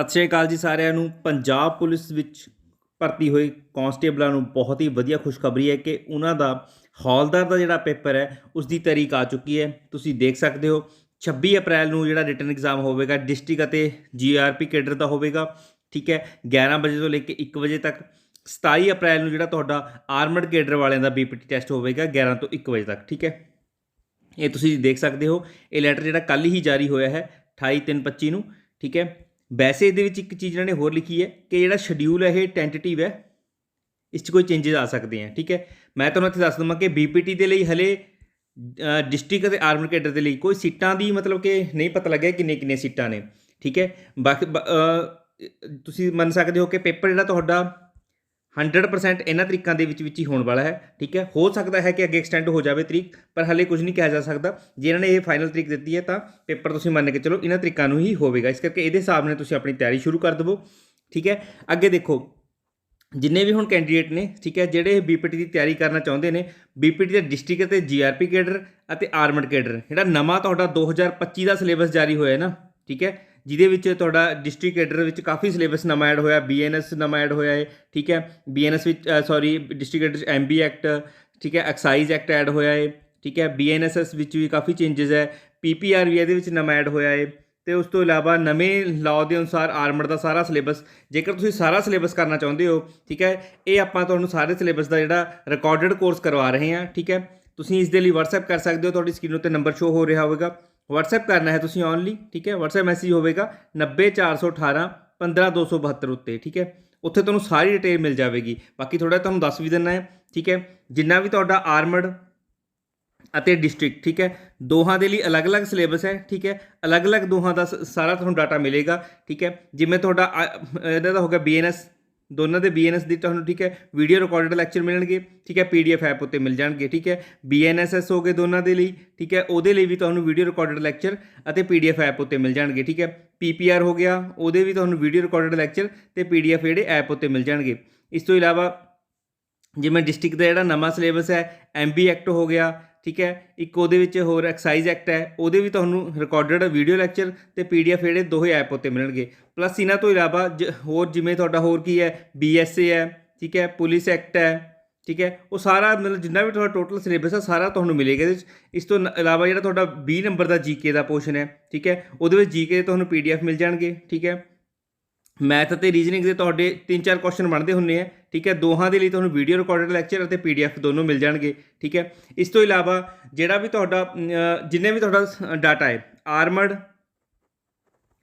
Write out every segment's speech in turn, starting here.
ਸਤਿ ਸ਼੍ਰੀ ਅਕਾਲ ਜੀ ਸਾਰਿਆਂ ਨੂੰ। ਪੰਜਾਬ ਪੁਲਿਸ ਵਿੱਚ ਭਰਤੀ ਹੋਏ ਕਾਂਸਟੇਬਲਾਂ ਨੂੰ ਬਹੁਤ ਹੀ ਵਧੀਆ ਖੁਸ਼ਖਬਰੀ ਹੈ ਕਿ ਉਹਨਾਂ ਦਾ ਹੌਲਦਾਰ ਦਾ ਜਿਹੜਾ ਪੇਪਰ ਹੈ ਉਸ ਦੀ ਤਾਰੀਖ ਆ ਚੁੱਕੀ ਹੈ। ਤੁਸੀਂ ਦੇਖ ਸਕਦੇ ਹੋ 26 ਅਪ੍ਰੈਲ ਨੂੰ ਜਿਹੜਾ ਰਿਟਨ ਐਗਜ਼ਾਮ ਹੋਵੇਗਾ ਡਿਸਟ੍ਰਿਕਟ ਅਤੇ ਜੀਆਰਪੀ ਕੇਡਰ ਦਾ ਹੋਵੇਗਾ, ਠੀਕ ਹੈ 11 ਵਜੇ ਤੋਂ ਲੈ ਕੇ 1 ਵਜੇ ਤੱਕ। 27 ਅਪ੍ਰੈਲ ਨੂੰ ਜਿਹੜਾ ਤੁਹਾਡਾ ਆਰਮਡ ਕੇਡਰ ਵਾਲਿਆਂ ਦਾ ਬੀਪੀਟੀ ਟੈਸਟ ਹੋਵੇਗਾ 11 ਤੋਂ 1 ਵਜੇ ਤੱਕ, ਠੀਕ ਹੈ। ਇਹ ਤੁਸੀਂ ਦੇਖ ਸਕਦੇ ਹੋ, ਇਹ ਲੈਟਰ ਜਿਹੜਾ ਕੱਲ ਹੀ ਜਾਰੀ ਹੋਇਆ ਹੈ 28/3/25 ਨੂੰ, ਠੀਕ ਹੈ। ਵੈਸੇ ਇਹਦੇ ਵਿੱਚ ਇੱਕ ਚੀਜ਼ ਇਹਨਾਂ ਨੇ ਹੋਰ ਲਿਖੀ ਹੈ ਕਿ ਜਿਹੜਾ ਸ਼ਡਿਊਲ ਹੈ, ਇਹ ਟੈਂਟੇਟਿਵ ਹੈ। ਇਸ 'ਚ ਕੋਈ ਚੇਂਜਸ ਆ ਸਕਦੇ ਆ, ਠੀਕ ਹੈ? ਮੈਂ ਤੁਹਾਨੂੰ ਇੱਥੇ ਦੱਸ ਦਵਾਂ ਕਿ ਬੀਪੀਟੀ ਦੇ ਲਈ ਹਲੇ ਡਿਸਟ੍ਰਿਕਟ ਅਤੇ ਆਰਮਡ ਕੇਡਰ ਦੇ ਲਈ ਕੋਈ ਸੀਟਾਂ ਦੀ ਮਤਲਬ ਕਿ ਨਹੀਂ ਪਤਾ ਲੱਗਿਆ ਕਿੰਨੇ ਕਿੰਨੇ ਸੀਟਾਂ ਨੇ, ਠੀਕ ਹੈ? ਬਾਕੀ, ਬ- ਤੁਸੀਂ ਮੰਨ ਸਕਦੇ ਹੋ ਕਿ ਪੇਪਰ ਜਿਹੜਾ ਤੁਹਾਡਾ 100% ਇਹਨਾਂ ਤਰੀਕਾਂ ਦੇ ਵਿੱਚ ਵਿੱਚ ਹੀ ਹੋਣ ਵਾਲਾ ਹੈ, ਠੀਕ ਹੈ? ਹੋ ਸਕਦਾ ਹੈ ਕਿ ਅੱਗੇ ਐਕਸਟੈਂਡ ਹੋ ਜਾਵੇ ਤਰੀਕ, ਪਰ ਹਲੇ ਕੁਝ ਨਹੀਂ ਕਿਹਾ ਜਾ ਸਕਦਾ। ਜੇ ਇਹਨਾਂ ਨੇ ਇਹ ਫਾਈਨਲ ਤਰੀਕ ਦਿੱਤੀ ਹੈ ਤਾਂ ਪੇਪਰ ਤੁਸੀਂ ਮੰਨ ਕੇ ਚਲੋ ਇਹਨਾਂ ਤਰੀਕਾਂ ਨੂੰ ਹੀ ਹੋਵੇਗਾ। ਇਸ ਕਰਕੇ ਇਹਦੇ ਹਿਸਾਬ ਨਾਲ ਤੁਸੀਂ ਆਪਣੀ ਤਿਆਰੀ ਸ਼ੁਰੂ ਕਰ ਦੇਵੋ, ਠੀਕ ਹੈ? ਅੱਗੇ ਦੇਖੋ, ਜਿੰਨੇ ਵੀ ਹੁਣ ਕੈਂਡੀਡੇਟ ਨੇ, ਠੀਕ ਹੈ, ਜਿਹੜੇ ਬੀਪੀਟੀ ਦੀ ਤਿਆਰੀ ਕਰਨਾ ਚਾਹੁੰਦੇ ਨੇ ਬੀਪੀਟੀ ਦੇ ਡਿਸਟ੍ਰਿਕਟ ਅਤੇ ਜੀਆਰਪੀ ਕੇਡਰ ਅਤੇ ਆਰਮਡ ਕੇਡਰ ਜਿਹੜਾ ਨਵਾਂ ਤੁਹਾਡਾ 2025 ਦਾ ਸਿਲੇਬਸ ਜਾਰੀ ਹੋਇਆ ਹੈ ਨਾ, ਠੀਕ ਹੈ? ਜਿਹਦੇ ਵਿੱਚ ਤੁਹਾਡਾ ਡਿਸਟ੍ਰਿਕਟ ਕੇਡਰ ਵਿੱਚ ਕਾਫੀ ਸਿਲੇਬਸ ਨਵਾਂ ਐਡ ਹੋਇਆ ਬੀਐਨਐਸ ਨਵਾਂ ਐਡ ਹੋਇਆ ਹੈ ਠੀਕ ਹੈ? ਬੀਐਨਐਸ ਵਿੱਚ sorry district cadre MB act ਠੀਕ ਹੈ? ਐਕਸਾਈਜ਼ ਐਕਟ ਐਡ ਹੋਇਆ ਹੈ ਠੀਕ ਹੈ? ਬੀਐਨਐਸਐਸ ਵਿੱਚ ਵੀ ਕਾਫੀ ਚੇਂਜਸ ਹੈ ਪੀਪੀਆਰ ਵੀ ਇਹਦੇ ਵਿੱਚ ਨਵਾਂ ਐਡ ਹੋਇਆ ਹੈ ਤੇ ਉਸ ਤੋਂ ਇਲਾਵਾ ਨਵੇਂ ਲਾਅ ਦੇ ਅਨੁਸਾਰ ਆਰਮਡ ਦਾ ਸਾਰਾ ਸਿਲੇਬਸ ਜੇਕਰ ਤੁਸੀਂ ਸਾਰਾ ਸਿਲੇਬਸ ਕਰਨਾ ਚਾਹੁੰਦੇ ਹੋ, ਠੀਕ ਹੈ? ਇਹ ਆਪਾਂ ਤੁਹਾਨੂੰ ਸਾਰੇ ਸਿਲੇਬਸ ਦਾ ਜਿਹੜਾ ਰਿਕਾਰਡਡ ਕੋਰਸ ਕਰਵਾ ਰਹੇ ਹਾਂ, ਠੀਕ ਹੈ? ਤੁਸੀਂ ਇਸ ਦੇ ਲਈ WhatsApp ਕਰ ਸਕਦੇ ਹੋ, ਤੁਹਾਡੀ ਸਕਰੀਨ ਉੱਤੇ ਨੰਬਰ ਸ਼ੋ ਹੋ ਰਿਹਾ ਹੋਵੇਗਾ। WhatsApp ਕਰਨਾ ਹੈ ਤੁਸੀਂ ਓਨਲੀ ਠੀਕ ਹੈ? WhatsApp ਮੈਸੇਜ ਹੋਵੇਗਾ 90418 15272 ਉੱਤੇ ਠੀਕ ਹੈ? ਉੱਥੇ ਤੁਹਾਨੂੰ ਸਾਰੀ ਡਿਟੇਲ ਮਿਲ ਜਾਵੇਗੀ। ਬਾਕੀ ਥੋੜਾ ਤੁਹਾਨੂੰ ਦੱਸ ਵੀ ਦਿੰਨਾ ਹੈ ਠੀਕ ਹੈ? ਜਿੰਨਾ ਵੀ ਤੁਹਾਡਾ ਆਰਮਡ ਅਤੇ ਡਿਸਟ੍ਰਿਕਟ ਠੀਕ ਹੈ? ਦੋਹਾਂ ਦੇ ਲਈ ਅਲੱਗ-ਅਲੱਗ ਸਿਲੇਬਸ ਹੈ ਠੀਕ ਹੈ? ਅਲੱਗ-ਅਲੱਗ ਦੋਹਾਂ ਦਾ ਸ- ਸਾਰਾ ਤੁਹਾਨੂੰ ਡਾਟਾ ਮਿਲੇਗਾ ਠੀਕ ਹੈ? ਜਿਵੇਂ ਤੁਹਾਡਾ ਅ, ਇਹਦਾ ਤਾਂ ਹੋ ਗਿਆ ਬੀਐਨਐਸ ਦੋਨਾਂ ਦੇ ਬੀਐਨਐਸ ਦੀ ਤੁਹਾਨੂੰ ਠੀਕ ਹੈ ਵੀਡੀਓ ਰਿਕਾਰਡਡ ਲੈਕਚਰ ਮਿਲਣਗੇ, ਠੀਕ ਹੈ ਪੀਡੀਐਫ ਐਪ ਉੱਤੇ ਮਿਲ ਜਾਣਗੇ, ਠੀਕ ਹੈ। ਬੀਐਨਐਸਐਸ ਹੋ ਗਏ ਦੋਨਾਂ ਦੇ ਲਈ, ਠੀਕ ਹੈ। ਉਹਦੇ ਲਈ ਵੀ ਤੁਹਾਨੂੰ ਵੀਡੀਓ ਰਿਕਾਰਡਡ ਲੈਕਚਰ ਅਤੇ ਪੀਡੀਐਫ ਐਪ ਉੱਤੇ ਮਿਲ ਜਾਣਗੇ, ਠੀਕ ਹੈ। ਪੀਪੀਆਰ ਹੋ ਗਿਆ, ਉਹਦੇ ਵੀ ਤੁਹਾਨੂੰ ਵੀਡੀਓ ਰਿਕਾਰਡਡ ਲੈਕਚਰ ਤੇ ਪੀਡੀਐਫ ਜਿਹੜੇ ਐਪ ਉੱਤੇ ਮਿਲ ਜਾਣਗੇ। ਇਸ ਤੋਂ ਇਲਾਵਾ ਜਿਵੇਂ ਡਿਸਟ੍ਰਿਕਟ ਦਾ ਜਿਹੜਾ ਨਵਾਂ ਸਿਲੇਬਸ ਹੈ ਐਮਬੀ ਐਕਟ ਹੋ ਗਿਆ ਠੀਕ ਹੈ? ਇੱਕ ਉਹਦੇ ਵਿੱਚ ਹੋਰ ਐਕਸਾਈਜ਼ ਐਕਟ ਹੈ, ਉਹਦੇ ਵੀ ਤੁਹਾਨੂੰ ਰਿਕਾਰਡਡ ਵੀਡੀਓ ਲੈਕਚਰ ਤੇ ਪੀਡੀਐਫ ਜਿਹੜੇ ਦੋਹੇ ਐਪ ਉੱਤੇ ਮਿਲਣਗੇ। ਪਲੱਸ ਇਹਨਾਂ ਤੋਂ ਇਲਾਵਾ ਜ- ਹੋਰ ਜਿਵੇਂ ਤੁਹਾਡਾ ਹੋਰ ਕੀ ਹੈ? ਬੀਐਸਏ ਹੈ, ਠੀਕ ਹੈ? ਪੁਲਿਸ ਐਕਟ ਹੈ, ਠੀਕ ਹੈ? ਉਹ ਸਾਰਾ ਮਤਲਬ ਜਿੰਨਾ ਵੀ ਤੁਹਾਡਾ ਟੋਟਲ ਸਿਲੇਬਸ ਹੈ ਸਾਰਾ ਤੁਹਾਨੂੰ ਮਿਲੇਗਾ ਇਹਦੇ ਵਿੱਚ। ਇਸ ਤੋਂ ਇਲਾਵਾ ਜਿਹੜਾ ਤੁਹਾਡਾ 20 ਨੰਬਰ ਦਾ ਜੀਕੇ ਦਾ ਪੋਰਸ਼ਨ ਹੈ, ਠੀਕ ਹੈ? ਉਹਦੇ ਵਿੱਚ ਜੀਕੇ ਤੁਹਾਨੂੰ ਪੀਡੀਐਫ ਮਿਲ ਜਾਣਗੇ, ਠੀਕ ਹੈ? ਮੈਥ ਅਤੇ ਰੀਜਨਿੰਗ ਦੇ ਤੁਹਾਡੇ 3-4 ਕੁਐਸਚਨ ਬਣਦੇ ਹੁੰਦੇ ਆ। ਠੀਕ ਹੈ? ਦੋਹਾਂ ਦੇ ਲਈ ਤੁਹਾਨੂੰ ਵੀਡੀਓ ਰਿਕਾਰਡਡ ਲੈਕਚਰ ਅਤੇ ਪੀਡੀਐਫ ਦੋਨੋਂ ਮਿਲ ਜਾਣਗੇ, ਠੀਕ ਹੈ? ਇਸ ਤੋਂ ਇਲਾਵਾ ਜਿਹੜਾ ਵੀ ਤੁਹਾਡਾ ਜਿੰਨੇ ਵੀ ਤੁਹਾਡਾ ਡਾਟਾ ਹੈ ਆਰਮਡ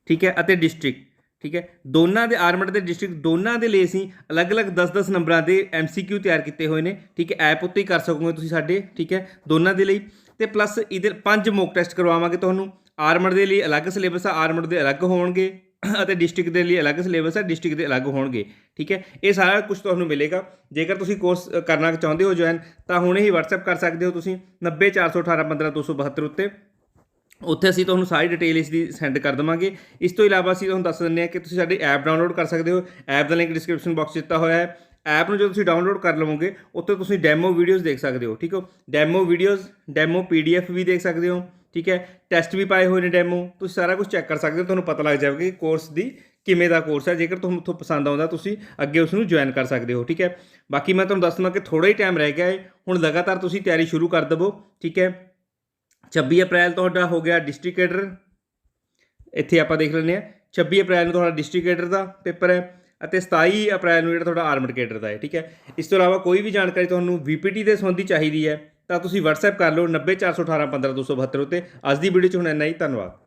ਠੀਕ ਹੈ, ਅਤੇ ਡਿਸਟ੍ਰਿਕਟ ਠੀਕ ਹੈ? ਦੋਨਾਂ ਦੇ ਆਰਮਡ ਤੇ ਡਿਸਟ੍ਰਿਕਟ ਦੋਨਾਂ ਦੇ ਲਈ ਅਸੀਂ ਅਲੱਗ-ਅਲੱਗ 10-10 ਨੰਬਰਾਂ ਦੇ ਐਮਸੀਕਿਊ ਤਿਆਰ ਕੀਤੇ ਹੋਏ ਨੇ, ਠੀਕ ਹੈ? ਐਪ ਉੱਤੇ ਹੀ ਕਰ ਸਕੋਗੇ ਤੁਸੀਂ ਸਾਡੇ, ਠੀਕ ਹੈ? ਦੋਨਾਂ ਦੇ ਲਈ, ਤੇ ਪਲੱਸ ਇਹਦੇ ਪੰਜ ਮੋਕ ਟੈਸਟ ਕਰਵਾਵਾਂਗੇ ਤੁਹਾਨੂੰ। ਆਰਮਡ ਦੇ ਲਈ ਅਲੱਗ ਸਿਲੇਬਸ ਆ ਆਰਮਡ ਦੇ ਅਲੱਗ ਹੋਣਗੇ ਅਤੇ ਡਿਸਟ੍ਰਿਕਟ ਦੇ ਲਈ ਅਲੱਗ ਸਿਲੇਬਸ ਹੈ ਡਿਸਟ੍ਰਿਕਟ ਦੇ ਅਲੱਗ ਹੋਣਗੇ, ਠੀਕ ਹੈ? ਇਹ ਸਾਰਾ ਕੁਝ ਤੁਹਾਨੂੰ ਮਿਲੇਗਾ। ਜੇਕਰ ਤੁਸੀਂ ਕੋਰਸ ਕਰਨਾ ਚਾਹੁੰਦੇ ਹੋ ਜੁਆਇਨ ਤਾਂ ਹੁਣੇ ਹੀ WhatsApp ਕਰ ਸਕਦੇ ਹੋ ਤੁਸੀਂ 90418 ਉੱਤੇ। ਉੱਥੇ ਅਸੀਂ ਤੁਹਾਨੂੰ ਸਾਰੀ ਡਿਟੇਲ ਇਸ ਦੀ ਸੈਂਡ ਕਰ ਦਵਾਂਗੇ। ਇਸ ਤੋਂ ਇਲਾਵਾ ਅਸੀਂ ਤੁਹਾਨੂੰ ਦੱਸ ਦਿੰਦੇ ਹਾਂ ਕਿ ਤੁਸੀਂ ਸਾਡੀ ਐਪ ਡਾਊਨਲੋਡ ਕਰ ਸਕਦੇ ਹੋ। ਐਪ ਦਾ ਲਿੰਕ ਡਿਸਕ੍ਰਿਪਸ਼ਨ ਬਾਕਸ ਦਿੱਤਾ ਹੋਇਆ ਹੈ। ਐਪ ਨੂੰ ਜਦੋਂ ਤੁਸੀਂ ਡਾਊਨਲੋਡ ਕਰ ਲਵੋਗੇ, ਉੱਥੇ ਤੁਸੀਂ ਡੈਮੋ ਵੀਡੀਓਜ਼ ਦੇਖ ਸਕਦੇ ਹੋ, ਠੀਕ ਹੋ? ਡੈਮੋ ਵੀਡੀਓਜ਼ ਡੈਮੋ ਪੀਡੀਐਫ ਵੀ ਦੇਖ ਸਕਦੇ ਹੋ। ਠੀਕ ਹੈ? ਟੈਸਟ ਵੀ ਪਾਏ ਹੋਏ ਨੇ ਡੈਮੋ ਤੁਸੀਂ ਸਾਰਾ ਕੁਝ ਚੈੱਕ ਕਰ ਸਕਦੇ ਹੋ, ਤੁਹਾਨੂੰ ਪਤਾ ਲੱਗ ਜਾਵੇਗਾ ਕਿ ਕੋਰਸ ਦੀ ਕਿਵੇਂ ਦਾ ਕੋਰਸ ਹੈ। ਜੇਕਰ ਤੁਹਾਨੂੰ ਉੱਥੋਂ ਪਸੰਦ ਆਉਂਦਾ, ਤੁਸੀਂ ਅੱਗੇ ਉਸ ਨੂੰ ਜੁਆਇਨ ਕਰ ਸਕਦੇ ਹੋ, ਠੀਕ ਹੈ? ਬਾਕੀ ਮੈਂ ਤੁਹਾਨੂੰ ਦੱਸਣਾ ਕਿ ਥੋੜਾ ਹੀ ਟਾਈਮ ਰਹਿ ਗਿਆ ਹੈ ਹੁਣ ਲਗਾਤਾਰ ਤੁਸੀਂ ਤਿਆਰੀ ਸ਼ੁਰੂ ਕਰ ਦੇਵੋ, ਠੀਕ ਹੈ? 26 ਅਪ੍ਰੈਲ ਤੁਹਾਡਾ ਹੋ ਗਿਆ ਡਿਸਟ੍ਰਿਕਟ ਕੇਡਰ ਇੱਥੇ ਆਪਾਂ ਦੇਖ ਲੈਂਦੇ ਹਾਂ। 26 ਅਪ੍ਰੈਲ ਨੂੰ ਤੁਹਾਡਾ ਡਿਸਟ੍ਰਿਕਟ ਕੇਡਰ ਦਾ ਪੇਪਰ ਹੈ ਅਤੇ 27 ਅਪ੍ਰੈਲ ਨੂੰ ਜਿਹੜਾ ਤੁਹਾਡਾ ਆਰਮਡ ਕੇਡਰ ਦਾ ਹੈ, ਠੀਕ ਹੈ? ਇਸ ਤੋਂ ਇਲਾਵਾ ਕੋਈ ਵੀ ਜਾਣਕਾਰੀ ਤੁਹਾਨੂੰ ਵੀਪੀਟੀ ਦੇ ਸੰਬੰਧੀ ਚਾਹੀਦੀ ਹੈ ਤਾਂ ਤੁਸੀਂ WhatsApp ਕਰ ਲਓ 90418 15272 ਉੱਤੇ। ਅੱਜ ਦੀ ਵੀਡੀਓ 'ਚ ਹੁਣ ਇੰਨਾ ਹੀ। ਧੰਨਵਾਦ।